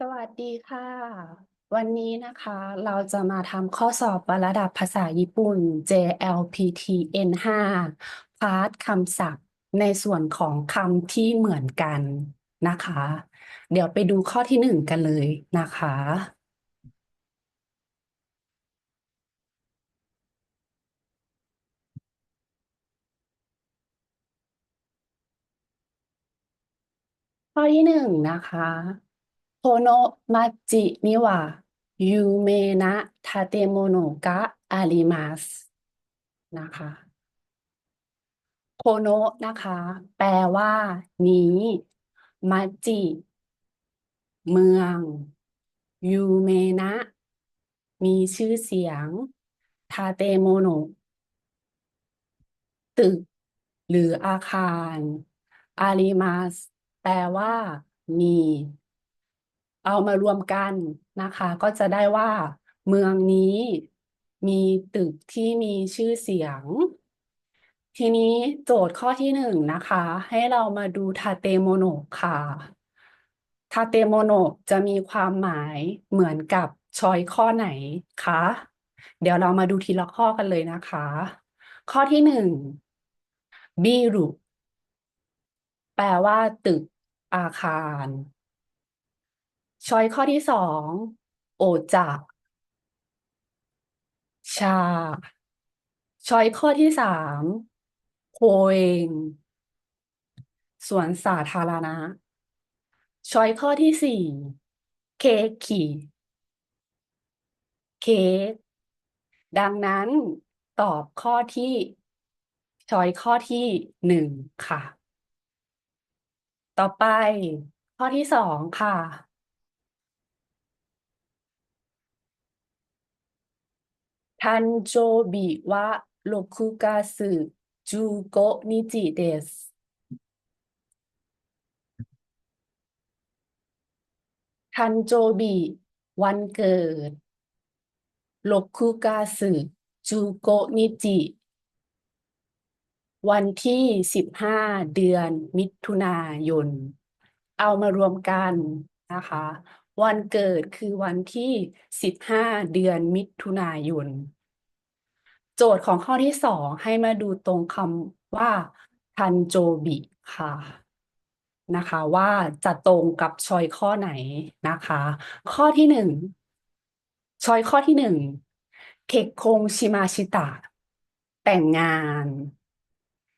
สวัสดีค่ะ วันนี้นะคะ เราจะมาทำข้อสอบระดับภาษาญี่ปุ่น JLPT N5 พาร์ทคำศัพท์ในส่วนของคำที่เหมือนกันนะคะ เดี๋ยวไปดูข้อที่หนึ่งกันเลยนะคะ ข้อที่หนึ่งนะคะ โคโนมาจินิวะยูเมนะทาเตโมโนกะอาริมัสนะคะโคโนะนะคะ แปลว่า นี้มาจิ เมืองยูเมนะมีชื่อเสียง ทาเตโมโนะตึก หรืออาคาร อาริมัส แปลว่า มี เอามารวมกันนะคะ ก็จะได้ว่าเมืองนี้มีตึกที่มีชื่อเสียง ทีนี้โจทย์ข้อที่หนึ่งนะคะ ให้เรามาดูทาเตโมโนค่ะทาเตโมโนจะมีความหมายเหมือนกับชอยข้อไหนคะเดี๋ยวเรามาดูทีละข้อกันเลยนะคะ ข้อที่หนึ่งบิรุแปลว่าตึกอาคาร ช้อยข้อที่สอง โอจะ ชา ช้อยข้อที่สามโคเองสวนสาธารณะ ช้อยข้อที่สี่ เคคิเคกดังนั้นตอบข้อที่ ช้อยข้อที่หนึ่งค่ะ ต่อไปข้อที่สองค่ะ ทันโจบิวะโรคุกาสึจูโกนิจิเดสทันโจบิวันเกิดโรคุกาสึจูโกนิจิ วันที่สิบห้าเดือนมิถุนายน เอามารวมกันนะคะ วันเกิดคือวันที่สิบห้าเดือนมิถุนายน โจทย์ของข้อที่สองให้มาดูตรงคำว่าทันโจบิค่ะนะคะว่าจะตรงกับชอยข้อไหนนะคะ ข้อที่หนึ่งชอยข้อที่หนึ่งเคคงชิมาชิตะ แต่งงาน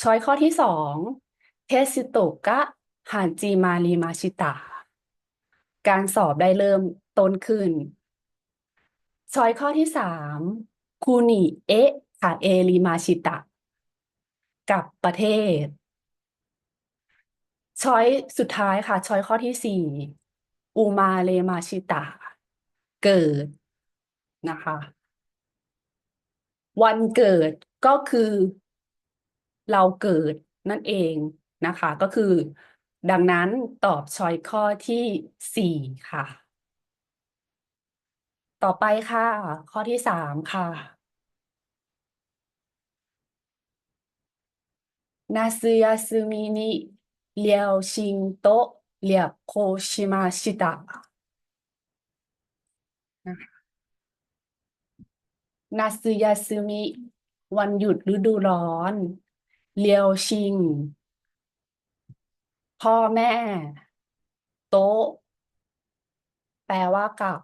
ชอยข้อที่สองเทสิโตกะฮาจิมาริมาชิตะ การสอบได้เริ่มต้นขึ้น ช้อยข้อที่สามคูนิเอะคาเอริมาชิตะ กับประเทศ ช้อยสุดท้ายค่ะ ช้อยข้อที่สี่อุมาเลมาชิตะ เกิดนะคะ วันเกิดก็คือ เราเกิดนั่นเองนะคะ ก็คือ ดังนั้นตอบช้อยข้อที่สี่ค่ะ ต่อไปค่ะ ข้อที่สามค่ะ นาซึยาซึมินิเรียวชิงโตะเรียบโคชิมาชิตะนาซึยาซึมิวันหยุดฤดูร้อนเรียวชิง พ่อแม่ โต๊ะ แปลว่ากับ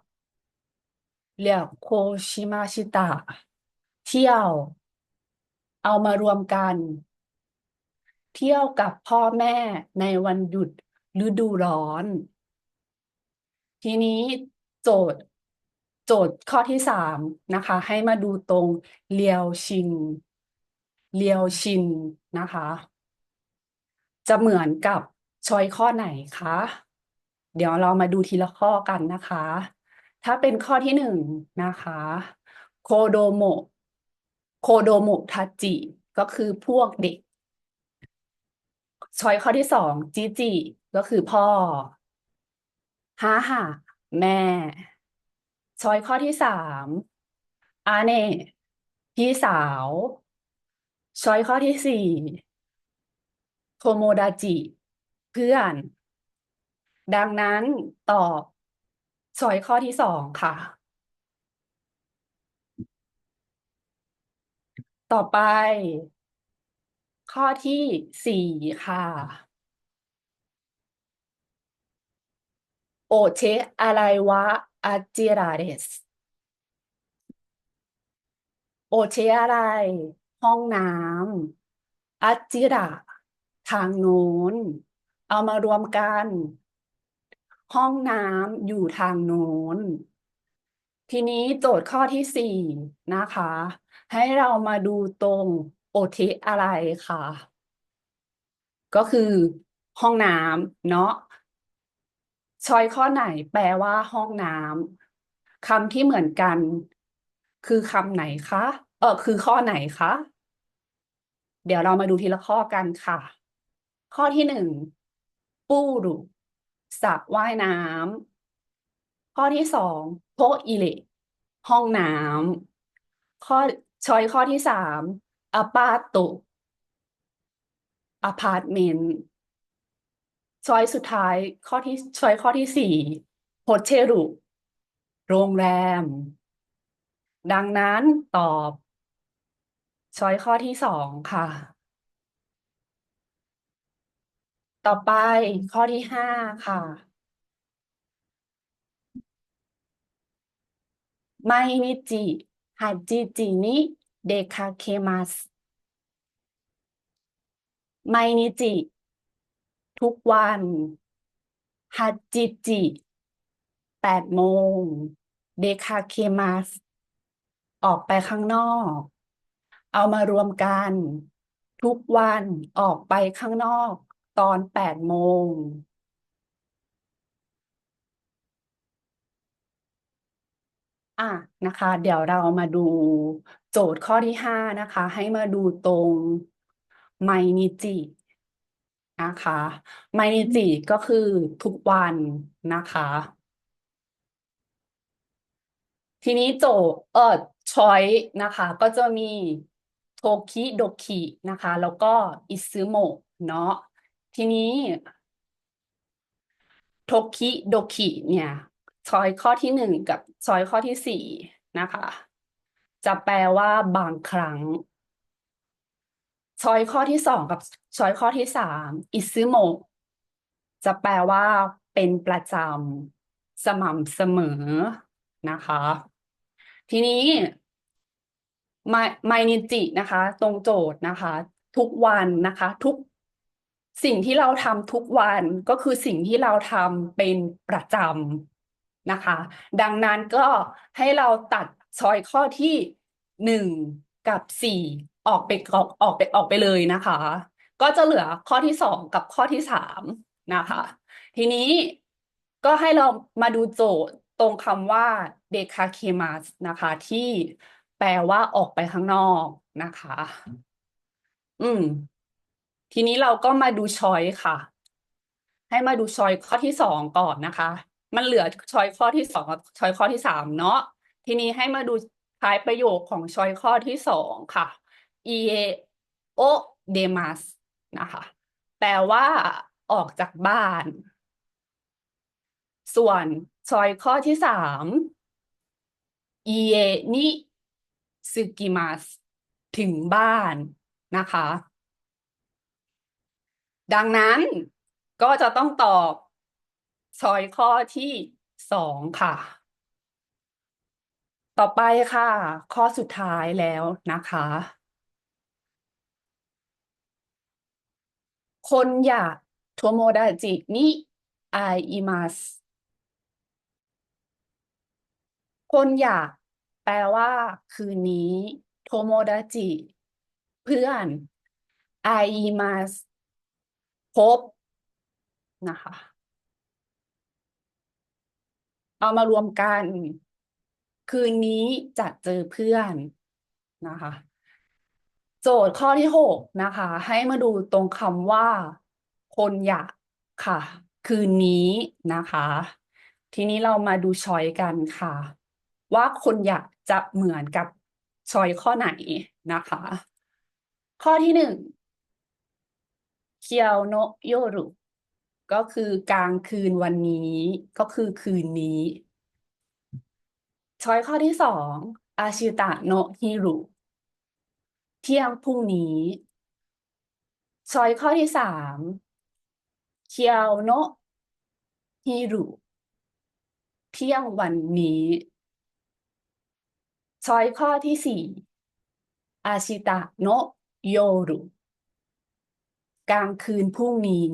เรียกโคชิมาชิตะ เที่ยว เอามารวมกัน เที่ยวกับพ่อแม่ในวันหยุดฤดูร้อน ทีนี้โจทย์ โจทย์ข้อที่สามนะคะ ให้มาดูตรงเรียวชิน เรียวชินนะคะ จะเหมือนกับ ช้อยข้อไหนคะ เดี๋ยวเรามาดูทีละข้อกันนะคะ ถ้าเป็นข้อที่หนึ่งนะคะ โคโดโมโคโดโมทาจิ ก็คือพวกเด็ก ช้อยข้อที่สองจิจิ ก็คือพ่อฮาฮาแม่ ช้อยข้อที่สามอาเน่พี่สาว ช้อยข้อที่สี่โทโมดาจิ เพื่อน ดังนั้นตอบช้อยข้อที่สองค่ะ ต่อไป ข้อที่สี่ค่ะ โอเชอะไรวะอาจิราเดสโอเชอะไร ห้องน้ำอาจิระทางโน้น เอามารวมกัน ห้องน้ำอยู่ทางโน้น ทีนี้โจทย์ข้อที่สี่นะคะ ให้เรามาดูตรงโอเทอะไรค่ะ ก็คือห้องน้ำเนาะชอยข้อไหนแปลว่าห้องน้ำคำที่เหมือนกัน คือคำไหนคะเออคือข้อไหนคะเดี๋ยวเรามาดูทีละข้อกันค่ะ ข้อที่หนึ่ง ปูรุสระว่ายน้ำข้อที่สองโทอิเลห้องน้ำข้อช้อยข้อที่สามอปาโตอพาร์ตเมนต์ช้อยสุดท้ายข้อที่ช้อยข้อที่สี่โฮเทลุโรงแรม ดังนั้นตอบช้อยข้อที่สองค่ะ ต่อไปข้อที่ห้าค่ะ ไม่นิจิฮัจิจินิเดคาเคมัสไม่นิจิ ทุกวันฮัจิจิแปดโมง เดคาเคมัสออกไปข้างนอก เอามารวมกัน ทุกวันออกไปข้างนอก ตอน8โมง อะนะคะ เดี๋ยวเรามาดูโจทย์ข้อที่ห้านะคะ ให้มาดูตรงไมนิจินะคะ ไมนิจิก็คือทุกวันนะคะ ทีนี้โจทย์เออช้อยนะคะ ก็จะมีโทคิโดคินะคะ แล้วก็อิซึโมะเนาะ ทีนี้โทคิโดคิเนี่ยช้อยข้อที่หนึ่งกับช้อยข้อที่สี่นะคะ จะแปลว่าบางครั้งช้อยข้อที่สองกับช้อยข้อที่สามอิซึโมะจะแปลว่าเป็นประจำสม่ำเสมอนะคะ ทีนี้ไมไมนิจินะคะ ตรงโจทย์นะคะ ทุกวันนะคะ ทุก สิ่งที่เราทำทุกวันก็คือสิ่งที่เราทำเป็นประจำนะคะ ดังนั้นก็ให้เราตัดช้อยข้อที่หนึ่งกับสี่ออกไปออกออกไปออกไปเลยนะคะ ก็จะเหลือข้อที่สองกับข้อที่สามนะคะ ทีนี้ก็ให้เรามาดูโจทย์ตรงคำว่าเดคาเคมัสนะคะ ที่แปลว่าออกไปข้างนอกนะคะ อืม ทีนี้เราก็มาดูช้อยค่ะ ให้มาดูช้อยข้อที่สองก่อนนะคะ มันเหลือช้อยข้อที่สองกับช้อยข้อที่สามเนาะทีนี้ให้มาดูท้ายประโยคของช้อยข้อที่สองค่ะ ie o demas นะคะ แปลว่าออกจากบ้าน ส่วนช้อยข้อที่สามเอนิซึกิมัสถึงบ้านนะคะ ดังนั้นก็จะต้องตอบช้อยข้อที่สองค่ะ ต่อไปค่ะ ข้อสุดท้ายแล้วนะคะ คนอยากโทโมดาจินิไออิมัสคนอยากแปลว่า คืนนี้โทโมดาจิ เพื่อนไออิมัส พบนะคะ เอามารวมกัน คืนนี้จะเจอเพื่อนนะคะ โจทย์ข้อที่หกนะคะ ให้มาดูตรงคำว่า คนอยากค่ะ คืนนี้นะคะ ทีนี้เรามาดูช้อยกันค่ะ ว่าคนอยากจะเหมือนกับช้อยข้อไหนนะคะ ข้อที่หนึ่ง เคียวโนโยรุก็คือกลางคืนวันนี้ก็คือคืนนี้ ช้อยข้อที่สองอาชิตะโนฮิรุเที่ยงพรุ่งนี้ ช้อยข้อที่สามเคียวโนฮิรุเที่ยงวันนี้ ช้อยข้อที่สี่อาชิตะโนโยรุ กลางคืนพรุ่งนี้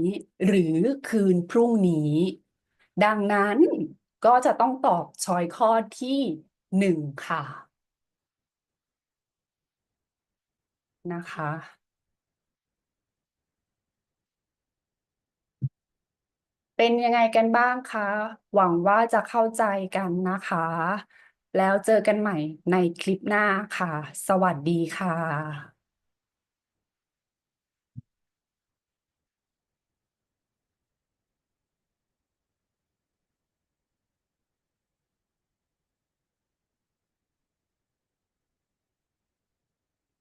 หรือคืนพรุ่งนี้ ดังนั้นก็จะต้องตอบช้อยข้อที่หนึ่งค่ะ นะคะ เป็นยังไงกันบ้างคะ หวังว่าจะเข้าใจกันนะคะ แล้วเจอกันใหม่ในคลิปหน้าค่ะ สวัสดีค่ะ